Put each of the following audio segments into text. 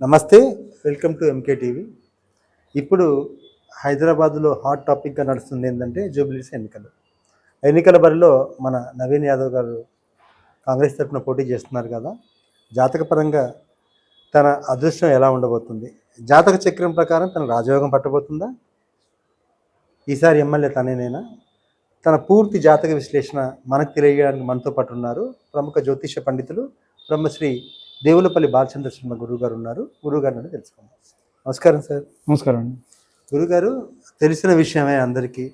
నమస్తే welcome to MK TV ఇప్పుడు హైదరాబాద్లో హాట్ టాపిక్గా నడుస్తుంది ఏంటంటే జూబ్లీస్ ఎన్నికలు. ఎన్నికల బరిలో మన నవీన్ యాదవ్ గారు కాంగ్రెస్ తరఫున పోటీ చేస్తున్నారు కదా జాతకపరంగా తన అదృష్టం ఎలా ఉండబోతుంది? జాతక చక్రం ప్రకారం తన రాజయోగం పట్టబోతుందా? ఈసారి ఎమ్మెల్యే తనేనేనా? తన పూర్తి జాతక విశ్లేషణ మనకు తెలియజేయడానికి మనతో పాటు ఉన్నారు ప్రముఖ జ్యోతిష పండితులు బ్రహ్మశ్రీ దేవులపల్లి బాలచంద్ర శర్మ గురువు గారు ఉన్నారు. గురువు గారిని తెలుసుకుందాం. నమస్కారం సార్. నమస్కారం అండి. గురుగారు తెలిసిన విషయమే అందరికీ.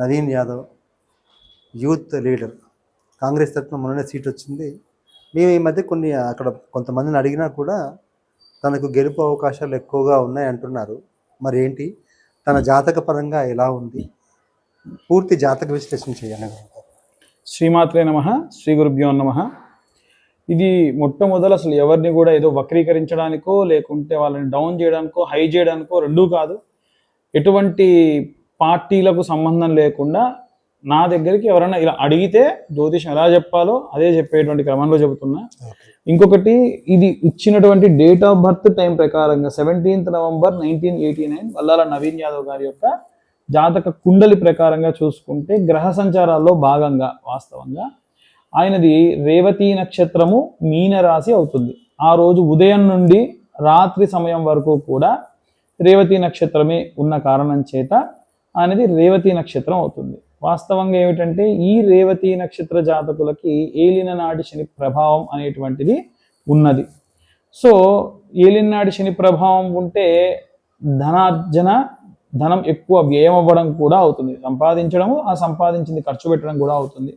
Naveen Yadav youth leader. Congress తరఫున మొన్ననే సీట్ వచ్చింది. మేము ఈ మధ్య కొన్ని అక్కడ కొంతమందిని అడిగినా కూడా తనకు గెలుపు అవకాశాలు ఎక్కువగా ఉన్నాయి అంటున్నారు. మరి ఏంటి? తన జాతక పరంగా ఎలా ఉంది? పూర్తి జాతక విశ్లేషణ చేయాలి శ్రీమాత్రే నమ శ్రీ గురుభ్యో నమ. ఇది మొట్టమొదలు అసలు ఎవరిని కూడా ఏదో వక్రీకరించడానికో లేకుంటే వాళ్ళని డౌన్ చేయడానికో హై చేయడానికో రెండూ కాదు. ఎటువంటి పార్టీలకు సంబంధం లేకుండా నా దగ్గరికి ఎవరైనా ఇలా అడిగితే జ్యోతిషం ఎలా చెప్పాలో అదే చెప్పేటువంటి క్రమంలో చెబుతున్నా. ఇంకొకటి ఇది ఇచ్చినటువంటి డేట్ ఆఫ్ బర్త్ టైం ప్రకారంగా seventeenth November nineteen eighty nine Vallala Naveen Yadav గారి యొక్క జాతక కుండలి ప్రకారంగా చూసుకుంటే గ్రహ సంచారాల్లో భాగంగా వాస్తవంగా ఆయనది రేవతి నక్షత్రము మీనరాశి అవుతుంది. ఆ రోజు ఉదయం నుండి రాత్రి సమయం వరకు కూడా రేవతి నక్షత్రమే ఉన్న కారణం చేత ఆయనది రేవతి నక్షత్రం అవుతుంది. వాస్తవంగా ఏమిటంటే ఈ రేవతి నక్షత్ర జాతకులకి ఏలిన నాటి శని ప్రభావం అనేటువంటిది ఉన్నది. సో ఏలినాటి శని ప్రభావం ఉంటే ధనార్జన ధనం ఎక్కువ వ్యయం అవ్వడం కూడా అవుతుంది. సంపాదించడము ఆ సంపాదించింది ఖర్చు పెట్టడం కూడా అవుతుంది.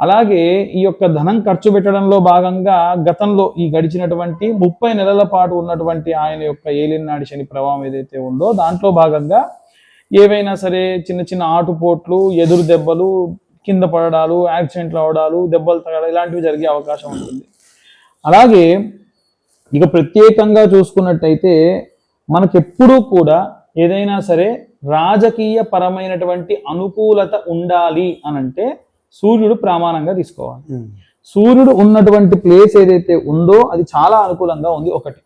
అలాగే ఈ యొక్క ధనం ఖర్చు పెట్టడంలో భాగంగా గతంలో ఈ గడిచినటువంటి ముప్పై నెలల పాటు ఉన్నటువంటి ఆయన యొక్క ఏలినాడి శని ప్రభావం ఏదైతే ఉందో దాంట్లో భాగంగా ఏవైనా సరే చిన్న చిన్న ఆటుపోట్లు ఎదురు దెబ్బలు కింద పడడాలు యాక్సిడెంట్లు అవడాలు దెబ్బలు తగడాలు ఇలాంటివి జరిగే అవకాశం ఉంటుంది. అలాగే ఇక ప్రత్యేకంగా చూసుకున్నట్టయితే మనకెప్పుడూ కూడా ఏదైనా సరే రాజకీయ పరమైనటువంటి అనుకూలత ఉండాలి అనంటే సూర్యుడు ప్రమాణంగా తీసుకోవాలి. సూర్యుడు ఉన్నటువంటి ప్లేస్ ఏదైతే ఉందో అది చాలా అనుకూలంగా ఉంది ఒకటి.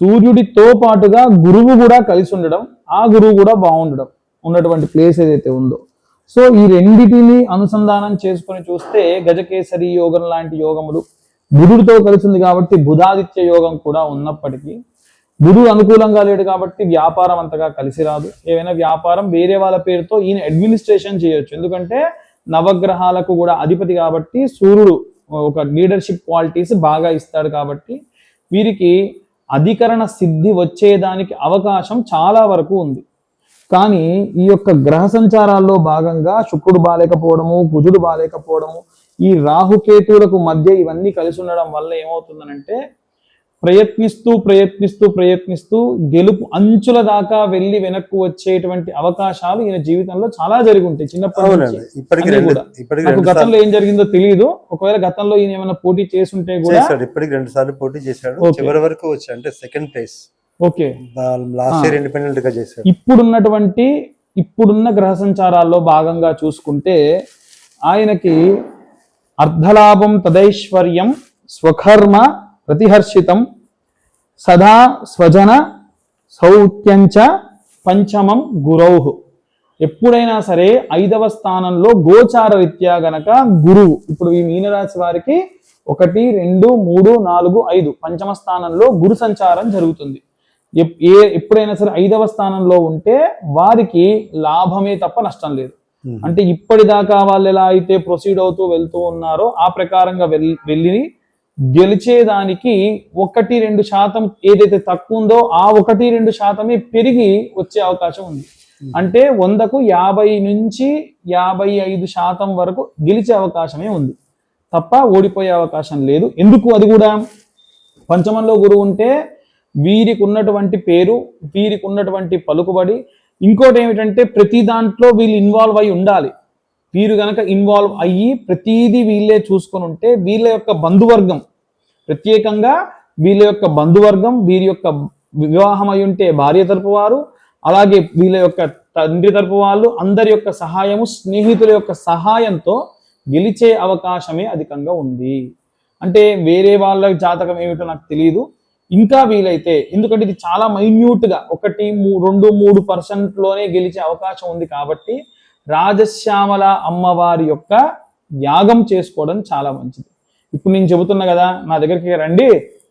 సూర్యుడితో పాటుగా గురువు కూడా కలిసి ఉండడం ఆ గురువు కూడా బాగుండడం ఉన్నటువంటి ప్లేస్ ఏదైతే ఉందో. సో ఈ రెండిటిని అనుసంధానం చేసుకొని చూస్తే గజకేసరి యోగం లాంటి యోగములు బుధుడితో కలిసి ఉంది కాబట్టి బుధాదిత్య యోగం కూడా ఉన్నప్పటికీ బుధుడు అనుకూలంగా లేడు కాబట్టి వ్యాపారం అంతగా కలిసి రాదు. ఏవైనా వ్యాపారం వేరే వాళ్ళ పేరుతో ఈయన అడ్మినిస్ట్రేషన్ చేయొచ్చు. ఎందుకంటే నవగ్రహాలకు కూడా అధిపతి కాబట్టి సూర్యుడు ఒక లీడర్షిప్ క్వాలిటీస్ బాగా ఇస్తాడు కాబట్టి వీరికి అధికరణ సిద్ధి వచ్చేదానికి అవకాశం చాలా వరకు ఉంది. కానీ ఈ యొక్క గ్రహ సంచారాల్లో భాగంగా శుక్రుడు బాలేకపోవడము కుజుడు బాలేకపోవడము ఈ రాహుకేతువులకు మధ్య ఇవన్నీ కలిసి ఉండడం వల్ల ఏమవుతుందనంటే ప్రయత్నిస్తూ ప్రయత్నిస్తూ ప్రయత్నిస్తూ గెలుపు అంచుల దాకా వెళ్ళి వెనక్కు వచ్చేటువంటి అవకాశాలు ఈయన జీవితంలో చాలా జరిగి ఉంటాయి చిన్నప్పటి కూడా. గతంలో ఏం జరిగిందో తెలియదు ఒకవేళ గతంలో ఈయన ఏమైనా పోటీ చేసుంటే కూడా ఇప్పటికి రెండు సార్లు పోటీ చేశాడు. చివరి వరకు వచ్చి అంటే second place okay. Last year ఇండిపెండెంట్గా చేశాడు. ఇప్పుడున్నటువంటి ఇప్పుడున్న గ్రహ సంచారాల్లో భాగంగా చూసుకుంటే ఆయనకి అర్ధలాభం తదైశ్వర్యం స్వకర్మ ప్రతిహర్షితం సదా స్వజన సౌత్యంచ పంచమం గురౌహు ఎప్పుడైనా సరే ఐదవ స్థానంలో గోచార రీత్యా గనక గురువు ఇప్పుడు ఈ మీనరాశి వారికి ఒకటి రెండు మూడు నాలుగు ఐదు పంచమ స్థానంలో గురు సంచారం జరుగుతుంది. ఏ ఎప్పుడైనా సరే ఐదవ స్థానంలో ఉంటే వారికి లాభమే తప్ప నష్టం లేదు. అంటే ఇప్పటిదాకా వాళ్ళు ఎలా అయితే ప్రొసీడ్ అవుతూ వెళ్తూ ఉన్నారో ఆ ప్రకారంగా వెళ్ళి గెలిచేదానికి ఒకటి రెండు శాతం ఏదైతే తక్కువ ఉందో ఆ ఒకటి రెండు శాతమే పెరిగి వచ్చే అవకాశం ఉంది. అంటే వందకు యాభై నుంచి యాభై ఐదు శాతం వరకు గెలిచే అవకాశమే ఉంది. తప్ప ఓడిపోయే అవకాశం లేదు. ఎందుకు అది కూడా? పంచమంలో గురువు ఉంటే వీరికి ఉన్నటువంటి పేరు వీరికి ఉన్నటువంటి పలుకుబడి ఇంకోటి ఏమిటంటే ప్రతి దాంట్లో వీళ్ళు ఇన్వాల్వ్ అయి ఉండాలి. వీరు గనక ఇన్వాల్వ్ అయ్యి ప్రతిదీ వీళ్ళే చూసుకొని ఉంటే వీళ్ళ యొక్క బంధువర్గం ప్రత్యేకంగా వీళ్ళ యొక్క బంధువర్గం వీరి యొక్క వివాహం అయి ఉంటే భార్య తరపు వారు అలాగే వీళ్ళ యొక్క తండ్రి తరపు వాళ్ళు అందరి యొక్క సహాయము స్నేహితుల యొక్క సహాయంతో గెలిచే అవకాశమే అధికంగా ఉంది. అంటే వేరే వాళ్ళ జాతకం ఏమిటో నాకు తెలియదు ఇంకా వీలైతే ఎందుకంటే ఇది చాలా మైన్యూట్గా ఒకటి మూ- రెండు మూడు పర్సెంట్లోనే గెలిచే అవకాశం ఉంది కాబట్టి రాజశ్యామల అమ్మవారి యొక్క యాగం చేసుకోవడం చాలా మంచిది. ఇప్పుడు నేను చెబుతున్నా కదా నా దగ్గరికి రండి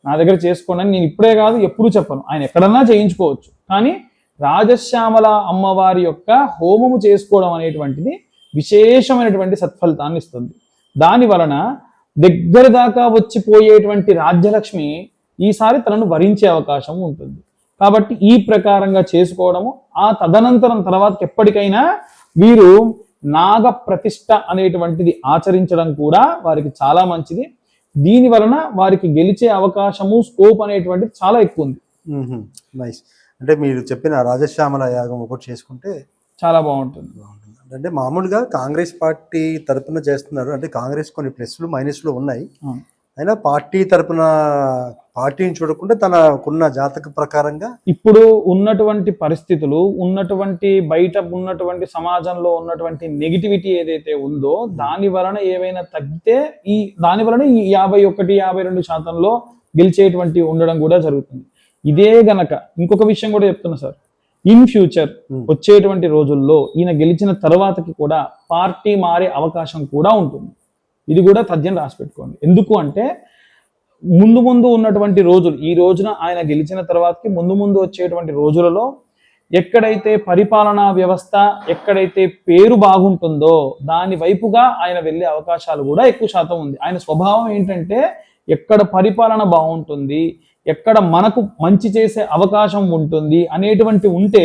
నా దగ్గర చేసుకోండి అని నేను ఇప్పుడే కాదు ఎప్పుడు చెప్పను. ఆయన ఎక్కడన్నా చేయించుకోవచ్చు. కానీ రాజశ్యామల అమ్మవారి యొక్క హోమము చేసుకోవడం అనేటువంటిది విశేషమైనటువంటి సత్ఫలితాన్ని ఇస్తుంది. దాని వలన దగ్గర దాకా వచ్చిపోయేటువంటి రాజ్యలక్ష్మి ఈసారి తనను వరించే అవకాశం ఉంటుంది. కాబట్టి ఈ ప్రకారంగా చేసుకోవడము ఆ తదనంతరం తర్వాత ఎప్పటికైనా వీరు నాగ ప్రతిష్ట అనేటువంటిది ఆచరించడం కూడా వారికి చాలా మంచిది. దీని వలన వారికి గెలిచే అవకాశము స్కోప్ అనేటువంటిది చాలా ఎక్కువ ఉంది. నైస్ అంటే మీరు చెప్పిన రాజశ్యామల యాగం ఒకటి చేసుకుంటే చాలా బాగుంటుంది. బాగుంటుంది. అంటే మామూలుగా కాంగ్రెస్ పార్టీ తరపున చేస్తున్నారు. అంటే కాంగ్రెస్ కొన్ని ప్లస్లు మైనస్లు ఉన్నాయి. అయినా పార్టీ తరపున పార్టీని చూడకుండా తనకున్న జాతక ప్రకారంగా ఇప్పుడు ఉన్నటువంటి పరిస్థితులు ఉన్నటువంటి బయట ఉన్నటువంటి సమాజంలో ఉన్నటువంటి నెగిటివిటీ ఏదైతే ఉందో దాని వలన ఏవైనా తగ్గితే ఈ దాని వలన ఈ యాభై ఒకటి యాభై రెండు శాతంలో గెలిచేటువంటి ఉండడం కూడా జరుగుతుంది. ఇదే గనక ఇంకొక విషయం కూడా చెప్తున్నా సార్. In future. వచ్చేటువంటి రోజుల్లో ఈయన గెలిచిన తర్వాతకి కూడా పార్టీ మారే అవకాశం కూడా ఉంటుంది. ఇది కూడా తథ్యం రాసి పెట్టుకోండి ఎందుకు అంటే ముందు ముందు ఉన్నటువంటి రోజులు ఈ రోజున ఆయన గెలిచిన తర్వాతకి ముందు ముందు వచ్చేటువంటి రోజులలో ఎక్కడైతే పరిపాలనా వ్యవస్థ ఎక్కడైతే పేరు బాగుంటుందో దాని వైపుగా ఆయన వెళ్ళే అవకాశాలు కూడా ఎక్కువ శాతం ఉంది. ఆయన స్వభావం ఏంటంటే ఎక్కడ పరిపాలన బాగుంటుంది ఎక్కడ మనకు మంచి చేసే అవకాశం ఉంటుంది అనేటువంటి ఉంటే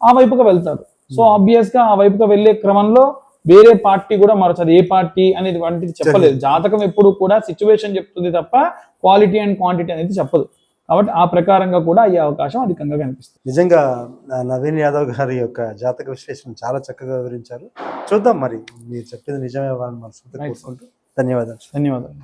ఆ వైపుగా వెళ్తారు సో ఆబ్వియస్గా ఆ వైపుగా వెళ్ళే క్రమంలో వేరే పార్టీ కూడా మరచదు ఏ పార్టీ అనేది వంటిది చెప్పలేదు. జాతకం ఎప్పుడు కూడా సిచ్యువేషన్ చెప్తుంది తప్ప క్వాలిటీ అండ్ క్వాంటిటీ అనేది చెప్పదు. కాబట్టి ఆ ప్రకారంగా కూడా అయ్యే అవకాశం అధికంగా కనిపిస్తుంది. నిజంగా నవీన్ యాదవ్ గారి యొక్క జాతక విశ్లేషణ చాలా చక్కగా వివరించారు. చూద్దాం మరి మీరు చెప్పింది నిజమే వాళ్ళని కోరుకుంటూ. ధన్యవాదాలు. ధన్యవాదాలు.